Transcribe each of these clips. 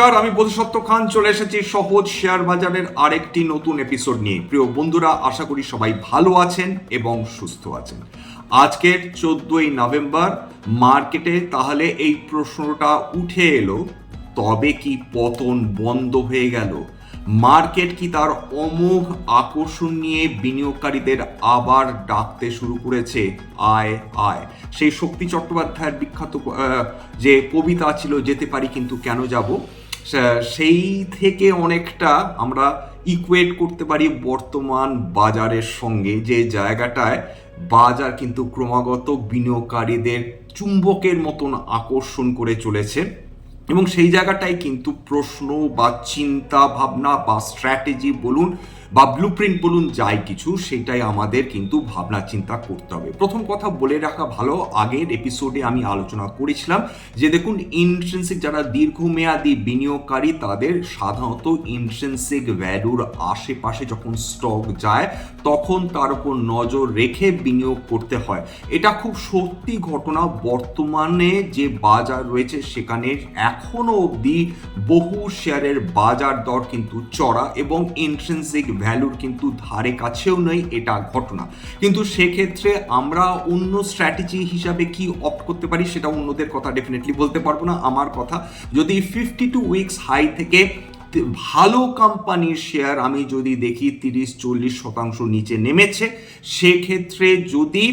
নমস্কার, আমি বোধসত্ত্ব খান, চলে এসেছি সহজ শেয়ার বাজারের আরেকটি নতুন এপিসোড নিয়ে। প্রিয় বন্ধুরা, আশা করি সবাই ভালো আছেন এবং সুস্থ আছেন। আজকের চোদ্দই নভেম্বর, মার্কেটে তাহলে এই প্রশ্নটা উঠে এলো, তবে কি পতন বন্ধ হয়ে গেল? মার্কেট কি তার অমোঘ আকর্ষণ নিয়ে বিনিয়োগকারীদের আবার ডাকতে শুরু করেছে? আয় আয়। সেই শক্তি চট্টোপাধ্যায়ের বিখ্যাত যে কবিতা ছিল, যেতে পারি কিন্তু কেন যাব? সেই থেকে অনেকটা আমরা ইকুয়েট করতে পারি বর্তমান বাজারের সঙ্গে। যে জায়গাটায় বাজার কিন্তু ক্রমাগত বিনিয়োগকারীদের চুম্বকের মতন আকর্ষণ করে চলেছে এবং সেই জায়গাটাই কিন্তু প্রশ্ন বা চিন্তা ভাবনা বা স্ট্র্যাটেজি বলুন বা ব্লু প্রিন্ট বলুন যাই কিছু, সেটাই আমাদের কিন্তু ভাবনা, চিন্তা করতে হবে। প্রথম কথা বলে রাখা ভালো, আগের এপিসোডে আমি আলোচনা করেছিলাম যে দেখুন ইন্ট্রেন্সিক যারা দীর্ঘমেয়াদী বিনিয়োগকারী, তাদের সাধারণত ইন্ট্রেন্সিক ভ্যালুর আশেপাশে যখন স্টক যায়, তখন তার উপর নজর রেখে বিনিয়োগ করতে হয়। এটা খুব সত্যি ঘটনা, বর্তমানে যে বাজার রয়েছে, সেখানে এখনও অবধি বহু শেয়ারের বাজার দর কিন্তু চড়া এবং ইন্ট্রেন্সিক ভ্যালুর কিন্তু ধারে কাছেও নেই, এটা ঘটনা। কিন্তু সেক্ষেত্রে আমরা অন্য স্ট্র্যাটেজি হিসাবে কি অপ্ট করতে পারি সেটা অন্যদের কথা ডেফিনেটলি বলতে পারব না, আমার কথা। যদি ফিফটি টু উইকস হাই থেকে ভালো কোম্পানির শেয়ার আমি যদি দেখি তিরিশ, চল্লিশ শতাংশ নিচে নেমেছে, সেক্ষেত্রে যদি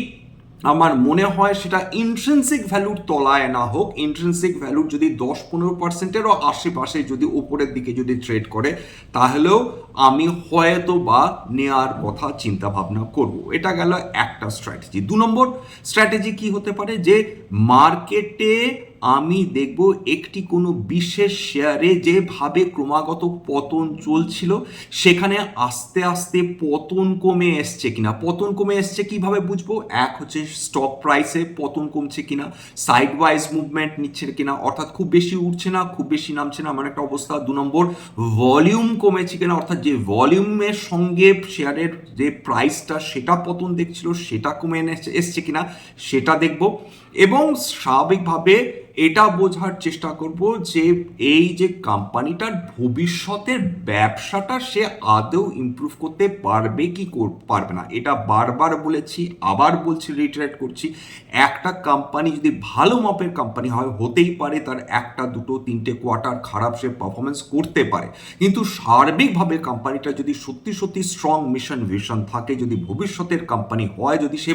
আমার মনে হয় সেটা ইন্ট্রেন্সিক ভ্যালুর তলায় না হোক ইন্ট্রেন্সিক ভ্যালুর যদি দশ পনেরো পার্সেন্টেরও আশেপাশে যদি ওপরের দিকে যদি ট্রেড করে, তাহলেও আমি হয়তো বা নেয়ার কথা চিন্তা ভাবনা করব। এটা গেল একটা স্ট্র্যাটেজি দু নম্বর স্ট্র্যাটেজি কি হতে পারে? যে মার্কেটে আমি দেখব একটি কোনো বিশেষ শেয়ারে যেভাবে ক্রমাগত পতন চলছিল, সেখানে আস্তে আস্তে পতন কমে এসছে কিনা। পতন কমে এসছে কীভাবে বুঝব? এক হচ্ছে স্টক প্রাইসে পতন কমছে কিনা সাইড ওয়াইজ মুভমেন্ট নিচ্ছে কিনা, অর্থাৎ খুব বেশি উঠছে না, খুব বেশি নামছে না, এমন একটা অবস্থা। দু নম্বর ভলিউম কমেছে কিনা, অর্থাৎ যে ভলিউমের সঙ্গে শেয়ারের যে প্রাইসটা সেটা পতন দেখছিল, সেটা কমে এসছে কিনা, সেটা দেখব। এবং স্বাভাবিকভাবে এটা বোঝার চেষ্টা করব যে এই যে কোম্পানিটার ভবিষ্যতের ব্যবসাটা সে আদৌ ইমপ্রুভ করতে পারবে কি পারবে না। এটা বারবার বলেছি, আবার বলছি রিটারেট করছি। একটা কোম্পানি যদি ভালো মাপের কোম্পানি হয়, হতেই পারে তার একটা, দুটো, তিনটে কোয়ার্টার খারাপ সে পারফরমেন্স করতে পারে। কিন্তু সার্বিকভাবে কোম্পানিটা যদি সত্যি সত্যি স্ট্রং মিশন ভিশন থাকে, যদি ভবিষ্যতের কোম্পানি হয়, যদি সে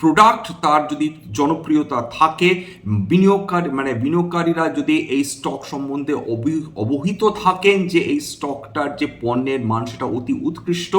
প্রোডাক্ট তার যদি জনপ্রিয়তা থাকে, বিনিয়োগকারী মানে বিনিয়োগকারীরা যদি এই স্টক সম্বন্ধে অবহি- অবহিত থাকেন যে এই স্টকটার যে পণ্যের মান সেটা অতি উৎকৃষ্ট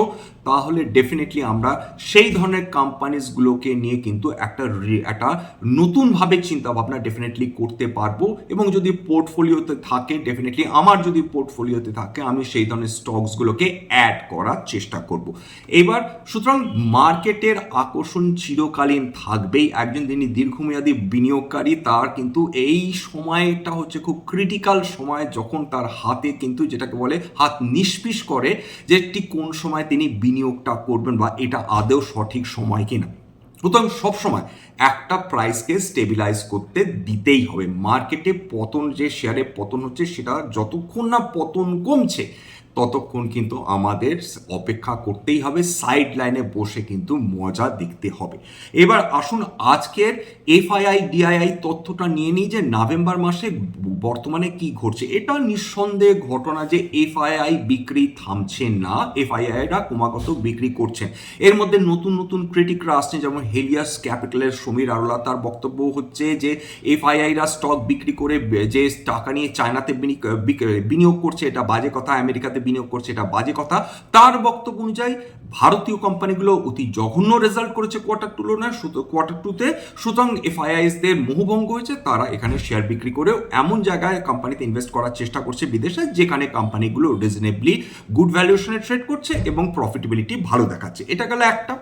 তাহলে ডেফিনেটলি আমরা সেই ধরনের কোম্পানিজগুলোকে নিয়ে কিন্তু একটা একটা নতুনভাবে চিন্তা ভাবনা ডেফিনেটলি করতে পারব। এবং যদি পোর্টফোলিওতে থাকে ডেফিনেটলি আমার যদি পোর্টফোলিওতে থাকে, আমি সেই ধরনের স্টকসগুলোকে অ্যাড করার চেষ্টা করব। এবার, সুতরাং মার্কেটের আকর্ষণ চিরকালীন থাকবেই। একজন যিনি দীর্ঘমেয়াদী বিনিয়োগকারী, তার কিন্তু এই সময়টা হচ্ছে খুব ক্রিটিক্যাল সময় যখন তার হাতে কিন্তু যেটাকে বলে হাত নিষ্পিস করে যে ঠিক কোন সময় তিনি বিনিয়োগটা করবেন বা এটা আদৌ সঠিক সময় কিনা। সুতরাং সবসময় একটা প্রাইসকে স্টেবিলাইজ করতে দিতেই হবে। মার্কেটে পতন যে শেয়ারে পতন হচ্ছে, সেটা যতক্ষণ না পতন কমছে ততক্ষণ কিন্তু আমাদের অপেক্ষা করতেই হবে সাইড লাইনে বসে কিন্তু মজা দেখতে হবে। এবার আসুন আজকের এফআইআই ডিআইআই তথ্যটা নিয়ে নিই যে নভেম্বর মাসে বর্তমানে কি ঘটছে। এটা নিঃসন্দেহে ঘটনা যে এফআইআই বিক্রি থামছে না এফআইআইরা ক্রমাগত বিক্রি করছেন এর মধ্যে নতুন নতুন ক্রিটিকরা আসছেন যেমন হেলিয়াস ক্যাপিটালের সমীর আরোলা, তার বক্তব্য হচ্ছে যে এফআইআইরা স্টক বিক্রি করে, যে টাকা নিয়ে চায়নাতে বিনিয়োগ করছে, এটা বাজে কথা আমেরিকাতে বিনিয়োগ করছে, এটা বাজে কথা। তার বক্তব্য অনুযায়ী ভারতীয় কোম্পানিগুলো অতি জঘন্য রেজাল্ট করেছে কোয়ার্টার তুলনায়। কোয়ার্টার টুতে সুতরাং এফআইআইসদের মোহভঙ্গ হয়েছে, তারা এখানে শেয়ার বিক্রি করেও এমন জায়গায় কোম্পানিতে ইনভেস্ট করার চেষ্টা করছে বিদেশে, যেখানে কোম্পানিগুলো রিজনেবলি গুড ভ্যালুয়েশনে ট্রেড করছে এবং প্রফিটেবিলিটি ভালো দেখাচ্ছে। এটা গেল একটা।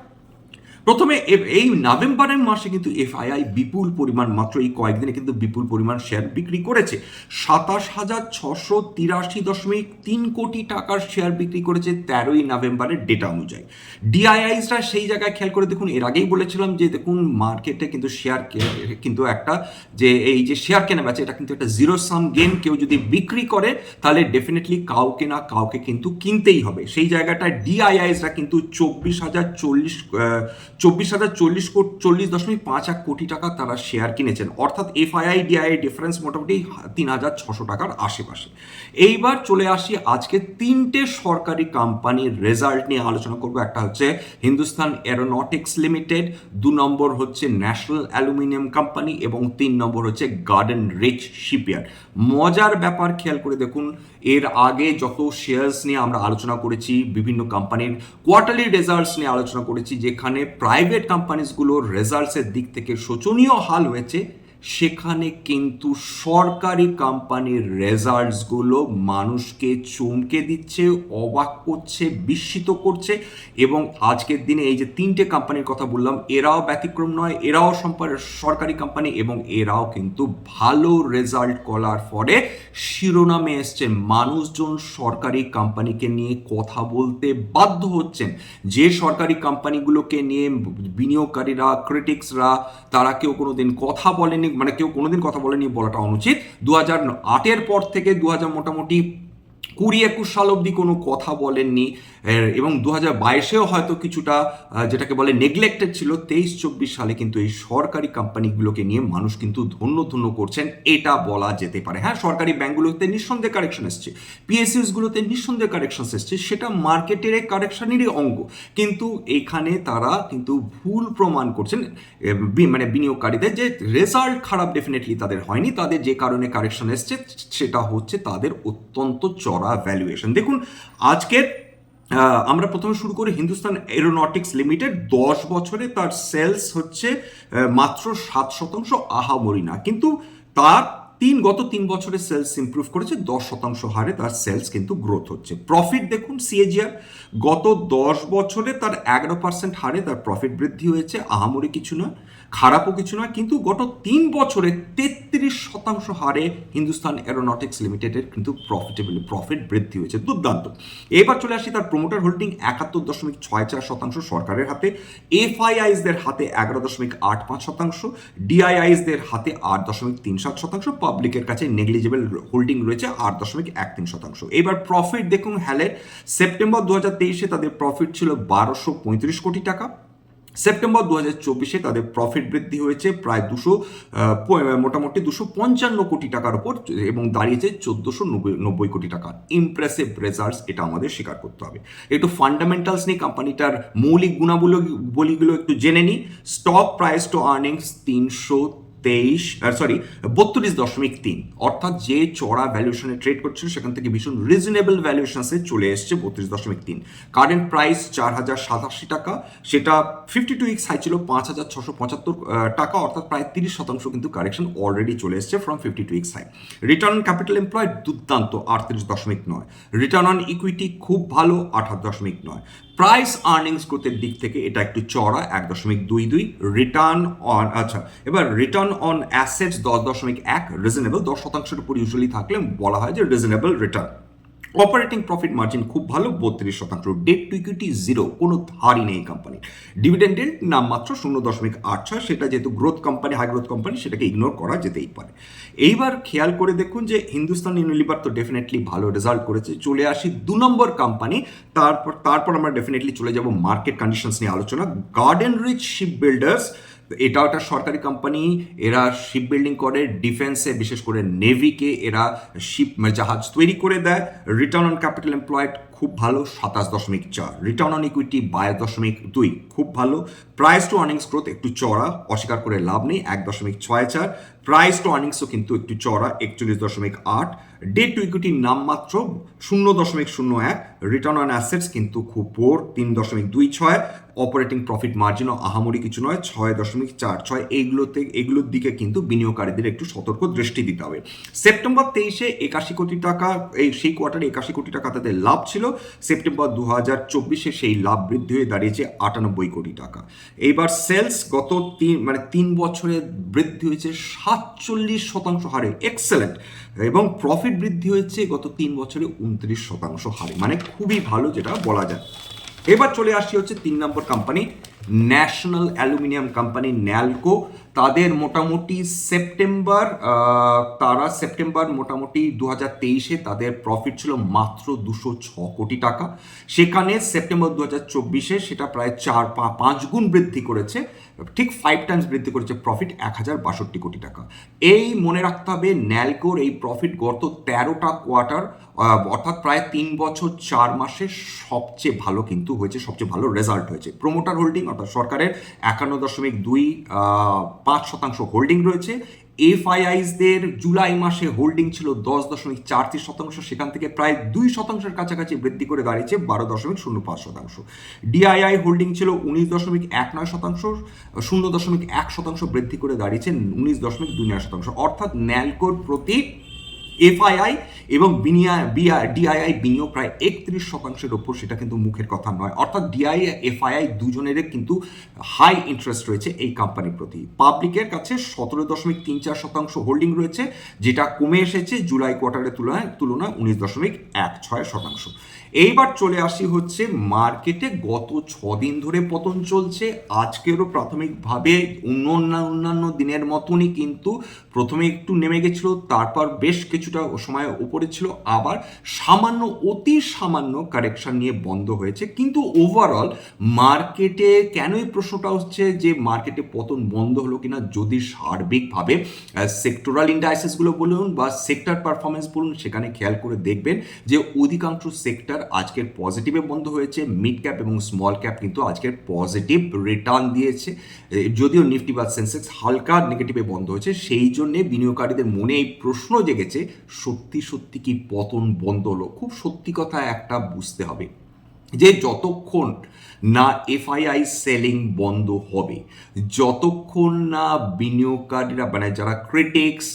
প্রথমে এই নভেম্বরের মাসে কিন্তু এফআইআই বিপুল পরিমাণ, মাত্র এই কয়েকদিনে কিন্তু বিপুল পরিমাণ শেয়ার বিক্রি করেছে। সাতাশ হাজার ছশো তিরাশি দশমিক তিন কোটি টাকার শেয়ার বিক্রি করেছে তেরোই নভেম্বরের ডেটা অনুযায়ী। ডিআইআইসরা সেই জায়গায় খেয়াল করে দেখুন, এর আগেই বলেছিলাম যে দেখুন মার্কেটে কিন্তু শেয়ার কিন্তু একটা যে এই যে শেয়ার কেনা বেচা, এটা কিন্তু একটা জিরো সাম গেম কেউ যদি বিক্রি করে, তাহলে ডেফিনেটলি কাউকে না কাউকে কিন্তু কিনতেই হবে। সেই জায়গাটায় ডিআইআইসরা কিন্তু চব্বিশ হাজার চল্লিশ চব্বিশ হাজার চল্লিশ কোটি, চল্লিশ দশমিক পাঁচ এক কোটি টাকা তারা শেয়ার কিনেছেন। অর্থাৎ এফআইআই ডিআই ডিফারেন্স মোটামুটি তিন হাজার ছশো টাকার আশেপাশে। এইবার চলে আসি আজকে তিনটে সরকারি কোম্পানির রেজাল্ট নিয়ে আলোচনা করব। একটা হচ্ছে হিন্দুস্তান এরোনটিক্স লিমিটেড দু নম্বর হচ্ছে ন্যাশনাল অ্যালুমিনিয়াম কোম্পানি এবং তিন নম্বর হচ্ছে গার্ডেন রিচ শিপইয়ার্ড মজার ব্যাপার খেয়াল করে দেখুন, এর আগে যত শেয়ার্স নিয়ে আমরা আলোচনা করেছি, বিভিন্ন কোম্পানির কোয়ার্টারলি রেজাল্টস নিয়ে আলোচনা করেছি, যেখানে প্রাইভেট কোম্পানিজগুলোর রেজাল্টসের দিক থেকে শোচনীয় হাল হয়েছে সেখানে কিন্তু সরকারি কোম্পানির রেজাল্টসগুলো মানুষকে চমকে দিচ্ছে, অবাক করছে, বিস্মিত করছে এবং আজকের দিনে এই যে তিনটে কোম্পানির কথা বললাম, এরাও ব্যতিক্রম নয়, এরাও সরকারি কোম্পানি এবং এরাও কিন্তু ভালো রেজাল্ট করার পরে শিরোনামে এসছে, মানুষজন সরকারি কোম্পানিকে নিয়ে কথা বলতে বাধ্য হচ্ছেন। যে সরকারি কোম্পানিগুলোকে নিয়ে বিনিয়োগকারীরা ক্রিটিক্সরা তারা কেউ কোনোদিন কথা বলেনি মানে কেউ কোনোদিন কথা বলেনি বলাটা অনুচিত। দু হাজার আটের পর থেকে দু হাজার মোটামুটি কুড়ি একুশ সাল অবধি কোনো কথা বলেননি এবং দু হাজার বাইশেও হয়তো কিছুটা যেটাকে বলে নেগলেক্টেড ছিল, তেইশ চব্বিশ সালে কিন্তু এই সরকারি কোম্পানিগুলোকে নিয়ে মানুষ কিন্তু ধন্য ধন্য করছেন, এটা বলা যেতে পারে। হ্যাঁ সরকারি ব্যাঙ্কগুলোতে নিঃসন্দেহে কারেকশন এসছে পিএসইউসগুলোতে নিঃসন্দেহে কারেকশন এসছে, সেটা মার্কেটের কারেকশনেরই অঙ্গ। কিন্তু এখানে তারা কিন্তু ভুল প্রমাণ করছেন মানে বিনিয়োগকারীদের যে রেজাল্ট খারাপ ডেফিনেটলি তাদের হয়নি, তাদের যে কারণে কারেকশন এসছে, সেটা হচ্ছে তাদের অত্যন্ত চড়া ভ্যালুয়েশন দেখুন, আজকের আমরা প্রথমে শুরু করি হিন্দুস্তান এরোনটিক্স লিমিটেড দশ বছরে তার সেলস হচ্ছে মাত্র সাত শতাংশ আহামরি না। কিন্তু তার তিন, গত তিন বছরে সেলস ইমপ্রুভ করেছে, দশ শতাংশ হারে তার সেলস কিন্তু গ্রোথ হচ্ছে। প্রফিট দেখুন সিএজিআর গত দশ বছরে তার এগারো পার্সেন্ট হারে তার প্রফিট বৃদ্ধি হয়েছে। আহামরি কিছু নয় খারাপও কিছু নয়, কিন্তু গত তিন বছরে তেত্রিশ শতাংশ হারে হিন্দুস্তান অ্যারোনটিক্স লিমিটেডের কিন্তু প্রফিটেবল প্রফিট বৃদ্ধি হয়েছে দুর্দান্ত। এবার চলে আসি তার প্রমোটার হোল্ডিং একাত্তর দশমিক ছয় চার শতাংশ সরকারের হাতে এফআইআইসদের হাতে এগারো দশমিক আট পাঁচ শতাংশ ডিআইআইসদের হাতে আট দশমিক তিন সাত শতাংশ পাবলিকের কাছে নেগলিজেবল হোল্ডিং রয়েছে আট দশমিক এক তিন শতাংশ। এবার প্রফিট দেখুন হ্যালের সেপ্টেম্বর দু হাজার তেইশে তাদের প্রফিট ছিল বারোশো পঁয়ত্রিশ কোটি টাকা। সেপ্টেম্বর দু হাজার চব্বিশে তাদের প্রফিট বৃদ্ধি হয়েছে প্রায় দুশো মোটামুটি দুশো পঞ্চান্ন কোটি টাকার উপর এবং দাঁড়িয়েছে চোদ্দোশো নব্বই নব্বই কোটি টাকা ইমপ্রেসিভ রেজাল্টস এটা আমাদের স্বীকার করতে হবে। একটু ফান্ডামেন্টালস নিয়ে কোম্পানিটার মৌলিক গুণাবলী বলিগুলো একটু জেনে নিই। স্টক প্রাইস টু আর্নিংস তিনশো তেইশ সরি বত্রিশ দশমিক তিন। অর্থাৎ যে চড়া ভ্যালুয়েশনে ট্রেড করছিল সেখান থেকে ভীষণ রিজনেবল ভ্যালুয়েশনসে চলে এসছে বত্রিশ দশমিক তিন। কারেন্ট প্রাইস চার হাজার সাতাশি টাকা, সেটা ফিফটি টু উইক্স হাই ছিল পাঁচ হাজার ছশো পঁচাত্তর টাকা, অর্থাৎ প্রায় তিরিশ শতাংশ কিন্তু কারেকশন অলরেডি চলে এসছে from fifty two weeks high return on capital employed দুর্দান্ত, আটত্রিশ দশমিক নয়। রিটার্ন অন ইকুইটি খুব ভালো আঠাশ দশমিক নয়। প্রাইস আর্নিংস গ্রোথের দিক থেকে এটা একটু চড়া এক দশমিক দুই দুই। রিটার্ন অন আচ্ছা এবার রিটার্ন অন অ্যাসেটস দশ দশমিক এক রিজনেবল দশ শতাংশের উপর ইউজুয়ালি থাকলে বলা হয় যে reasonable return operating profit margin খুব ভালো, বত্রিশ শতাংশ। ডেট টু ইকুইটি জিরো কোনো ধারই নেই কোম্পানি ডিভিডেন্ড ডিল নামমাত্র শূন্য দশমিক আট ছয়, সেটা যেহেতু growth company high growth company সেটাকে ইগনোর করা যেতেই পারে। এইবার খেয়াল করে দেখুন যে হিন্দুস্তান ইউনিলিভার তো ডেফিনেটলি ভালো রেজাল্ট করেছে। চলে আসি দু নম্বর কোম্পানি তারপর তারপর আমরা ডেফিনেটলি চলে যাব মার্কেট কন্ডিশনস নিয়ে আলোচনা। গার্ডেন রিচ শিপ বিল্ডার্স এটাও একটা সরকারি কোম্পানি এরা শিপ বিল্ডিং করে ডিফেন্সে বিশেষ করে নেভিকে এরা শিপ মানে জাহাজ তৈরি করে দেয়। রিটার্ন অন ক্যাপিটাল এমপ্লয়েড খুব ভালো, সাতাশ দশমিক চার। রিটার্ন অন ইকুইটি বাইশ দশমিক দুই, খুব ভালো। প্রাইস টু আর্নিংস গ্রোথ একটু চড়া অস্বীকার করে লাভ নেই, এক দশমিক ছয় চার। প্রাইস টু আর্নিংসও কিন্তু একটু চড়া একচল্লিশ দশমিক আট। ডে টু ইকুইটি নামমাত্র শূন্য দশমিক শূন্য এক। রিটার্ন অন অ্যাসেটস কিন্তু খুব পোর তিন দশমিক দুই ছয়। অপারেটিং প্রফিট মার্জিনও আহামরি কিছু নয়, ছয় দশমিক চার, ছয় এইগুলোতে এগুলোর দিকে কিন্তু বিনিয়োগকারীদের একটু সতর্ক দৃষ্টি দিতে হবে। সেপ্টেম্বর তেইশে একাশি কোটি টাকা, এই সেই কোয়ার্টারে একাশি কোটি টাকা তাদের লাভ ছিল। সেপ্টেম্বর দু হাজার চব্বিশে সেই লাভ বৃদ্ধি হয়ে দাঁড়িয়েছে আটানব্বই কোটি টাকা। এইবার সেলস গত তিন মানে তিন বছরে বৃদ্ধি হয়েছে সাতচল্লিশ শতাংশ হারে এক্সেলেন্ট এবং প্রফিট বৃদ্ধি হয়েছে গত তিন বছরে উনত্রিশ শতাংশ হারে মানে খুবই ভালো যেটা বলা যায়। এবার চলে আসছি হচ্ছে তিন নম্বর company national aluminium company NALCO তাদের মোটামুটি সেপ্টেম্বর তারা সেপ্টেম্বর মোটামুটি দু হাজার তেইশে তাদের প্রফিট ছিল মাত্র দুশো ছ কোটি টাকা। সেখানে সেপ্টেম্বর দু হাজার চব্বিশে সেটা প্রায় চার পাঁচ গুণ বৃদ্ধি করেছে। ঠিক ফাইভ টাইমস বৃদ্ধি করেছে প্রফিট এক হাজার বাষট্টি কোটি টাকা। এই মনে রাখতে হবে, ন্যালকোর এই প্রফিট গত তেরোটা কোয়ার্টার অর্থাৎ প্রায় তিন বছর চার মাসে সবচেয়ে ভালো কিন্তু হয়েছে, সবচেয়ে ভালো রেজাল্ট হয়েছে। প্রোমোটার হোল্ডিং অর্থাৎ সরকারের একান্ন দশমিক দুই পাঁচ শতাংশ হোল্ডিং রয়েছে। এফআইআইসদের জুলাই মাসে হোল্ডিং ছিল দশ দশমিক চার তিন শতাংশ, সেখান থেকে প্রায় দুই শতাংশের কাছাকাছি বৃদ্ধি করে দাঁড়িয়েছে বারো দশমিক শূন্য পাঁচ শতাংশ। ডিআইআই হোল্ডিং ছিল উনিশ দশমিক এক নয় শতাংশ, শূন্য দশমিক এক শতাংশ বৃদ্ধি করে দাঁড়িয়েছে উনিশ দশমিক দুই নয় শতাংশ। অর্থাৎ ন্যালকোর প্রতি এফআইআই এবং ডিআইআই বিনিয়োগ প্রায় একত্রিশ শতাংশের ওপর, সেটা কিন্তু মুখের কথা নয়। অর্থাৎ ডিআই এফআইআই দুজনের কিন্তু হাই ইন্টারেস্ট রয়েছে এই কোম্পানির প্রতি। পাবলিকের কাছে সতেরো দশমিক তিন চার শতাংশ হোল্ডিং রয়েছে, যেটা কমে এসেছে জুলাই কোয়ার্টারের তুলনায় তুলনায় উনিশ দশমিক এক ছয় শতাংশ। এইবার চলে আসি হচ্ছে মার্কেটে। গত ছদিন ধরে পতন চলছে। আজকেরও প্রাথমিকভাবে অন্য অন্যান্য দিনের মতনই কিন্তু প্রথমে একটু নেমে গেছিল, তারপর বেশ কিছুটা সময় উপরে ছিল। আবার সামান্য, অতি সামান্য কারেকশন নিয়ে বন্ধ হয়েছে। কিন্তু ওভারঅল মার্কেটে কেন এই প্রশ্নটা হচ্ছে যে মার্কেটে পতন বন্ধ হলো কিনা যদি সার্বিকভাবে সেক্টরাল ইন্ডাইসেসগুলো বলুন বা সেক্টর পারফরমেন্স বলুন, সেখানে খেয়াল করে দেখবেন যে অধিকাংশ সেক্টর আজকের পজিটিভে বন্ধ হয়েছে মিড ক্যাপ এবং স্মল ক্যাপ কিন্তু আজকের পজিটিভ রিটার্ন দিয়েছে। যদিও নিফটি বা সেন্সেক্স হালকা নেগেটিভে বন্ধ হয়েছে, সেই জন্যে বিনিয়োগকারীদের মনে এই প্রশ্ন জেগেছে, সত্যি সত্যি কি পতন বন্ধ হলো? খুব সত্যি কথা একটা বুঝতে হবে যে যতক্ষণ না এফআইআই সেলিং বন্ধ হবে। যতক্ষণ না বিনিয়োগকারীরা মানে যারা ক্রিটিক্স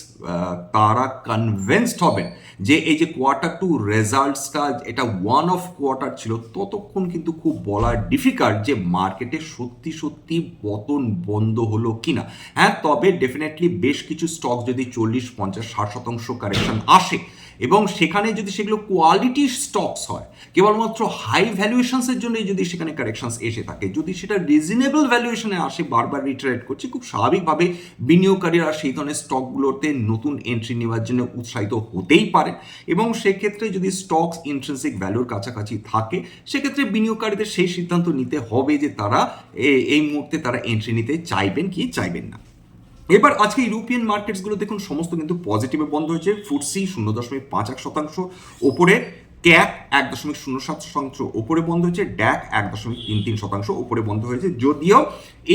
তারা কনভিন্সড হবেন যে এই যে কোয়ার্টার টু রেজাল্টসটা এটা ওয়ান অফ কোয়ার্টার ছিল, ততক্ষণ কিন্তু খুব বলা ডিফিকাল্ট যে মার্কেটে সত্যি সত্যি পতন বন্ধ হলো কিনা। হ্যাঁ তবে ডেফিনেটলি বেশ কিছু স্টক যদি চল্লিশ, পঞ্চাশ, ষাট শতাংশ কারেকশন আসে এবং সেখানে যদি সেগুলো কোয়ালিটি স্টকস হয়, কেবলমাত্র হাই ভ্যালুয়েশনসের জন্য যদি সেখানে কারেকশনস এসে থাকে, যদি সেটা রিজনেবল ভ্যালুয়েশনে আসে, বারবার রিটারেট করছে, খুব স্বাভাবিকভাবে বিনিয়োগকারীরা সেই ধরনের স্টকগুলোতে নতুন এন্ট্রি নেওয়ার জন্য উৎসাহিত হতেই পারে। এবং সেক্ষেত্রে যদি স্টকস ইন্ট্রেন্সিক ভ্যালুর কাছাকাছি থাকে, সেক্ষেত্রে বিনিয়োগকারীদের সেই সিদ্ধান্ত নিতে হবে যে তারা এই মুহূর্তে তারা এন্ট্রি নিতে চাইবেন কি চাইবেন না। এবার আজকে ইউরোপিয়ান মার্কেটসগুলো দেখুন, সমস্ত কিন্তু পজিটিভে বন্ধ হয়েছে। ফুটসি শূন্য দশমিক পাঁচ এক শতাংশ। ওপরে ক্যাপ এক দশমিক শূন্য সাত শতাংশ ওপরে বন্ধ হয়েছে, ড্যাক এক দশমিক তিন তিন শতাংশ ওপরে বন্ধ হয়েছে। যদিও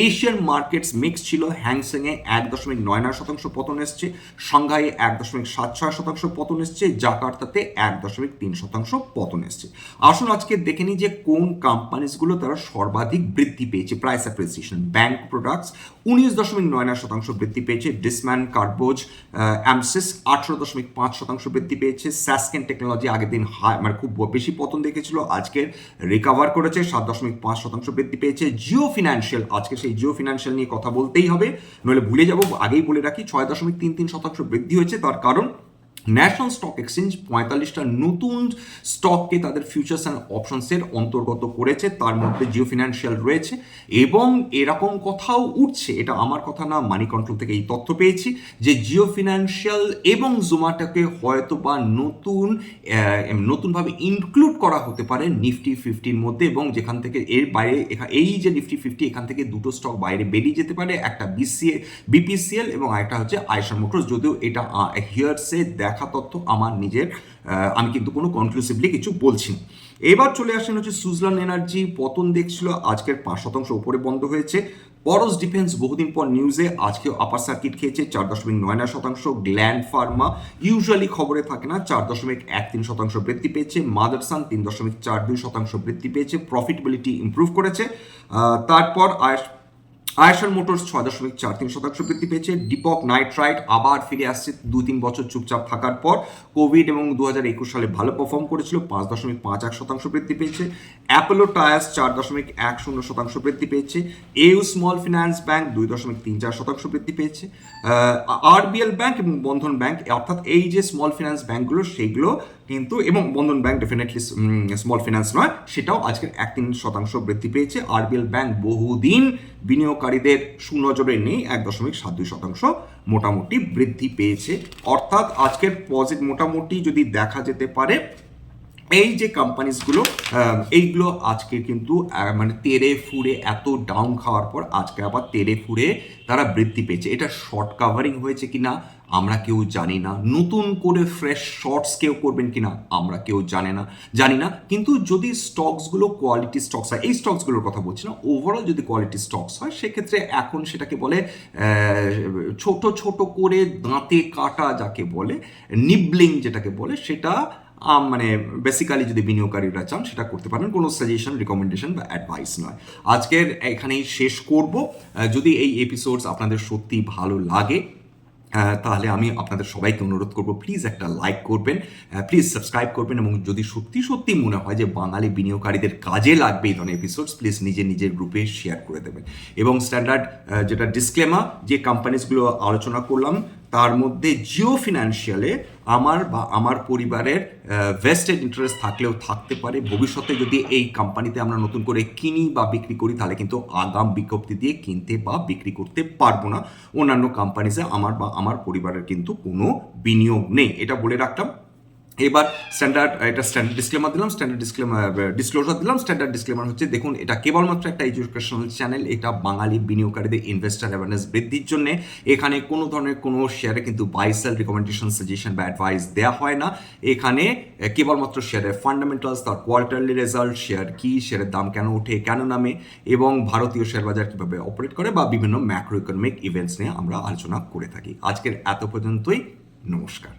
এশিয়ান মার্কেটস মিক্স ছিল, হ্যাংসেংয়ে এক দশমিক নয় নয় শতাংশ পতন এসছে সাংঘাইয়ে এক দশমিক সাত ছয় শতাংশ পতন এসছে, জাকার্তাতে এক দশমিক তিন শতাংশ পতন এসছে। আসুন আজকে দেখে নিই যে কোন কোম্পানিজগুলো তারা সর্বাধিক বৃদ্ধি পেয়েছে। প্রাইস অ্যাপ্রিসিয়েশন ব্যাংক প্রোডাক্টস উনিশ দশমিক নয় নয় শতাংশ বৃদ্ধি পেয়েছে ডিসম্যান কার্বোজ অ্যামসিস আঠারো দশমিক পাঁচ শতাংশ বৃদ্ধি পেয়েছে স্যাসকেন টেকনোলজি আগের দিন হাই মানে খুব বেশি পতন দেখেছিল। আজকে রিকাভার করেছে, সাত দশমিক পাঁচ শতাংশ বৃদ্ধি পেয়েছে। জিও ফিনান্সিয়াল আজকে সেই জিও ফিনান্সিয়াল নিয়ে কথা বলতেই হবে। নইলে ভুলে যাব, আগেই বলে রাখি, ছয় দশমিক তিন তিন শতাংশ বৃদ্ধি হয়েছে। তার কারণ ন্যাশনাল স্টক এক্সচেঞ্জ পঁয়তাল্লিশটা নতুন স্টককে তাদের ফিউচার্স অ্যান্ড অপশনসের অন্তর্গত করেছে। তার মধ্যে জিও ফিনান্সিয়াল রয়েছে এবং এরকম কথাও উঠছে, এটা আমার কথা না মানি কন্ট্রোল থেকে এই তথ্য পেয়েছি, যে জিও ফিনান্সিয়াল এবং জোম্যাটোকে হয়তো বা নতুন নতুনভাবে ইনক্লুড করা হতে পারে নিফটি ফিফটির মধ্যে এবং যেখান থেকে এর বাইরে এই যে নিফটি ফিফটি এখান থেকে দুটো স্টক বাইরে বেরিয়ে যেতে পারে, একটা বিসিএ বিপিসিএল এবং আরেকটা হচ্ছে আয়সা মোটরস যদিও এটা হিয়ারসে দেখা তথ্য আমার নিজের আমি কিন্তু কোনো কনক্লুসিভলি কিছু বলছি না। এবার চলে আসেন হচ্ছে সুজলান এনার্জি পতন দেখছিল, আজকের পাঁচ শতাংশ উপরে বন্ধ হয়েছে। পরস ডিফেন্স বহুদিন পর নিউজে আজকেও আপার সার্কিট খেয়েছে, চার দশমিক নয় নয় শতাংশ। গ্ল্যান্ড ফার্মা ইউজুয়ালি খবরে থাকে না, চার দশমিক এক তিন শতাংশ বৃদ্ধি পেয়েছে। মাদারসান তিন দশমিক চার দুই শতাংশ বৃদ্ধি পেয়েছে। প্রফিটেবিলিটি ইমপ্রুভ করেছে। তারপর আয়স আয়সার মোটরস ছয় দশমিক চার তিন শতাংশ বৃদ্ধি পেয়েছে। ডিপক নাইট্রাইট আবার ফিরে আসছে দু তিন বছর চুপচাপ থাকার পর। কোভিড এবং দু হাজার একুশ সালে ভালো পারফর্ম করেছিল, পাঁচ দশমিক পাঁচ এক শতাংশ বৃদ্ধি পেয়েছে। অ্যাপোলো টায়ার্স চার দশমিক এক শূন্য শতাংশ বৃদ্ধি পেয়েছে। এউ স্মল ফিনান্স ব্যাংক দুই দশমিক তিন চার শতাংশ বৃদ্ধি পেয়েছে। আরবিএল ব্যাংক এবং বন্ধন ব্যাংক অর্থাৎ এই যে স্মল ফিনান্স ব্যাংকগুলো সেইগুলো কিন্তু, এবং Bandhan bank definitely small finance নয়, সেটাও আজকের এক তিন শতাংশ বৃদ্ধি পেয়েছে। আরবিএল ব্যাংক বহুদিন বিনিয়োগকারীদের সুনজরে নেই এক দশমিক সাত দুই শতাংশ মোটামুটি বৃদ্ধি পেয়েছে। অর্থাৎ আজকের পজিট মোটামুটি যদি দেখা যেতে পারে এই যে কোম্পানিজগুলো এইগুলো আজকে কিন্তু মানে তেরে ফুরে এত ডাউন খাওয়ার পর আজকে আবার তেরে ফুরে তারা বৃদ্ধি পেয়েছে। এটা শর্ট কাভারিং হয়েছে কিনা, আমরা কেউ জানি না। নতুন করে ফ্রেশ শর্টস কেউ করবেন কিনা, আমরা কেউ জানে না, জানি না। কিন্তু যদি স্টকসগুলো কোয়ালিটি স্টকস হয়, এই স্টকসগুলোর কথা বলছি না ওভারঅল যদি কোয়ালিটি স্টকস হয়, সেক্ষেত্রে এখন সেটাকে বলে ছোট ছোট করে দাঁতে কাটা যাকে বলে নিবলিং যেটাকে বলে, সেটা মানে বেসিক্যালি যদি বিনিয়োগকারীরা চান, সেটা করতে পারেন। কোনো সাজেশন রিকমেন্ডেশন বা অ্যাডভাইস নয়। আজকের এখানেই শেষ করব। যদি এই এপিসোডস আপনাদের সত্যি ভালো লাগে তাহলে আমি আপনাদের সবাইকে অনুরোধ করব প্লিজ একটা লাইক করবেন প্লিজ সাবস্ক্রাইব করবেন এবং যদি সত্যি সত্যি মনে হয় যে বাঙালি বিনিয়োগকারীদের কাজে লাগবে এই ধরনের এপিসোডস প্লিজ নিজের নিজের গ্রুপে শেয়ার করে দেবেন। এবং স্ট্যান্ডার্ড যেটা ডিসক্লেমা যে কোম্পানিজগুলো আলোচনা করলাম তার মধ্যে জিও ফিনান্সিয়ালে আমার বা আমার পরিবারের ভেস্টেড ইন্টারেস্ট থাকলেও থাকতে পারে। ভবিষ্যতে যদি এই কোম্পানিতে আমরা নতুন করে কিনি বা বিক্রি করি, তাহলে কিন্তু আগাম বিজ্ঞপ্তি দিয়ে কিনতে বা বিক্রি করতে পারব না। অন্যান্য কোম্পানিজে আমার বা আমার পরিবারের কিন্তু কোনো বিনিয়োগ নেই। এটা বলে রাখলাম। এবার স্ট্যান্ডার্ড এটা স্ট্যান্ডার্ড ডিসক্লেমার দিলাম স্ট্যান্ডার্ড ডিসক্লেমার ডিসক্লোজার দিলাম স্ট্যান্ডার্ড ডিসক্লেমার হচ্ছে, দেখুন, এটা কেবলমাত্র একটা এডুকেশনাল চ্যানেল এটা বাঙালি বিনিয়োগকারীদের ইনভেস্টার অ্যাওয়ারনেস বৃদ্ধির জন্য। এখানে কোনো ধরনের কোনো শেয়ারে কিন্তু বাই সেল রিকমেন্ডেশন সাজেশন বা অ্যাডভাইস দেওয়া হয় না। এখানে কেবলমাত্র শেয়ারের ফান্ডামেন্টালস তার কোয়ার্টারলি রেজাল্ট শেয়ার কি শেয়ারের দাম কেন ওঠে, কেন নামে, এবং ভারতীয় শেয়ার বাজার কীভাবে অপারেট করে বা বিভিন্ন ম্যাক্রো ইকোনমিক ইভেন্টস নিয়ে আমরা আলোচনা করে থাকি। আজকের এত পর্যন্তই, নমস্কার।